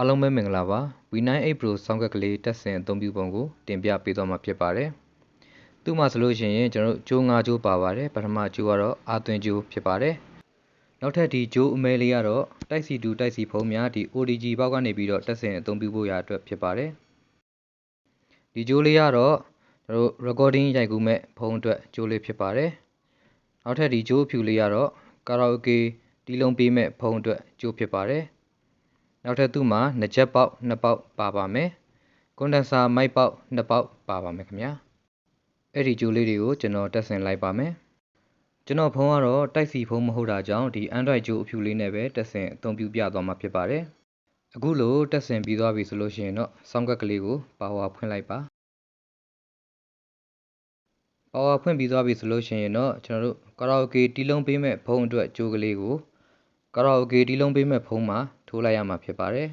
အားလုံးပဲမင်္ဂလာပါ V98 Pro ဆောင်းကက်ကလေးတက်ဆင်အသုံးပြုပုံကိုတင်ပြပေးသွားမှာဖြစ်ပါတယ်သူ့မှာဆိုလို့ရှိရင်ကျွန်တော်တို့ကျိုး၅ကျိုးပါပါတယ်ပထမကျိုးကတော့အာသွင်းကျိုးဖြစ်ပါတယ်နောက်ထပ်ဒီကျိုးအမဲလေးကတော့တိုက်စီတူတိုက်စီဖုံးများဒီ ODG ဘောက်ကနေပြီးတော့တက်ဆင်အသုံးပြုဖို့ရအတွက်ဖြစ်ပါတယ်ဒီကျိုးလေးကတော့ကျွန်တော်တို့ recording ရိုက်ကူးမဲ့ဖုံးအတွက်ကျိုးလေးဖြစ်ပါတယ်နောက်ထပ်ဒီကျိုးအဖြူလေးကတော့ကာရာအိုကေတီးလုံးပေးမဲ့ဖုံးအတွက်ကျိုးဖြစ်ပါတယ် နောက်ထပ်သူ့မှာနှစ်ချက်ပေါက်နှစ်ပေါက်ပါပါမယ်ကွန်ဒန်ဆာမိုက်ပေါက်နှစ်ပေါက်ပါပါမယ်ခင်ဗျာအဲ့ဒီကျိုးလေးတွေကိုကျွန်တော်တက်ဆင်လိုက်ပါမယ်ကျွန်တော်ဖုန်းကတော့တိုက်စီဖုန်းမဟုတ်တာကြောင့်ဒီ Android ကျိုးအဖြူလေးနဲ့ပဲတက်ဆင်အသုံးပြုပြသွားမှာဖြစ်ပါတယ်အခုလိုတက်ဆင်ပြီးသွားပြီဆိုလို့ရှိရင်တော့ဆောင်းကက်ကလေးကိုပါဝါဖွင့်လိုက်ပါပါဝါဖွင့်ပြီးသွားပြီဆိုလို့ရှိရင်တော့ကျွန်တော်တို့ကာရာအိုကေတီးလုံးပေးမဲ့ဖုန်းအတွက်ကြိုးကလေးကို ကာရာအိုကေတီးလုံးပေးမဲ့ဖုန်းမှာထိုးလိုက်ရမှာဖြစ်ပါတယ်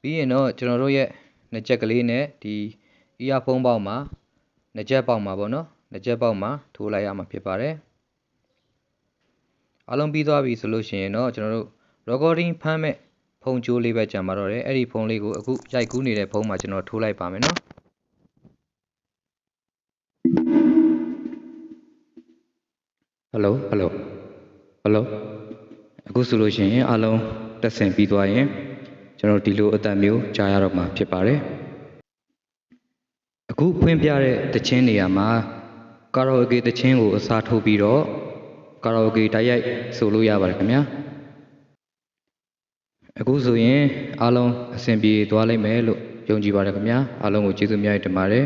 ပြီးရင်တော့ကျွန်တော်တို့ရဲ့နှစ်ချက်ကလေးနဲ့ဒီ earphone ပေါက်မှာနှစ်ချက်ပေါက်မှာပေါ့နော်နှစ်ချက်ပေါက်မှာထိုးလိုက်ရမှာဖြစ်ပါတယ်အားလုံးပြီးသွားပြီဆိုလို့ရှိရင်တော့ကျွန်တော်တို့ recording ဖမ်းမဲ့ဖုန်းကြိုးလေးပဲကြာမှာတော့တယ်အဲ့ဒီဖုန်းလေးကိုအခုရိုက်ကူးနေတဲ့ဖုန်းမှာကျွန်တော်ထိုးလိုက်ပါမယ်နော် ဟယ်လိုဟယ်လိုဟယ်လိုအခုဆိုလို့ရှိရင်အားလုံးတက်ဆင်ပြီးသွားရင်ကျွန်တော်ဒီလိုအသက်မျိုးကြားရတော့မှာဖြစ်ပါတယ်အခုဖွင့်ပြတဲ့တခြင်းနေရာမှာကာရာအိုကေတခြင်းကိုအစားထိုးပြီးတော့ကာရာအိုကေတိုက်ရိုက်ဆိုလို့ရပါတယ်ခင်ဗျာအခုဆိုရင်အားလုံးအဆင်ပြေသွားလိမ့်မယ်လို့ယုံကြည်ပါတယ်ခင်ဗျာအားလုံးကိုကျေးဇူးများတင်ပါတယ်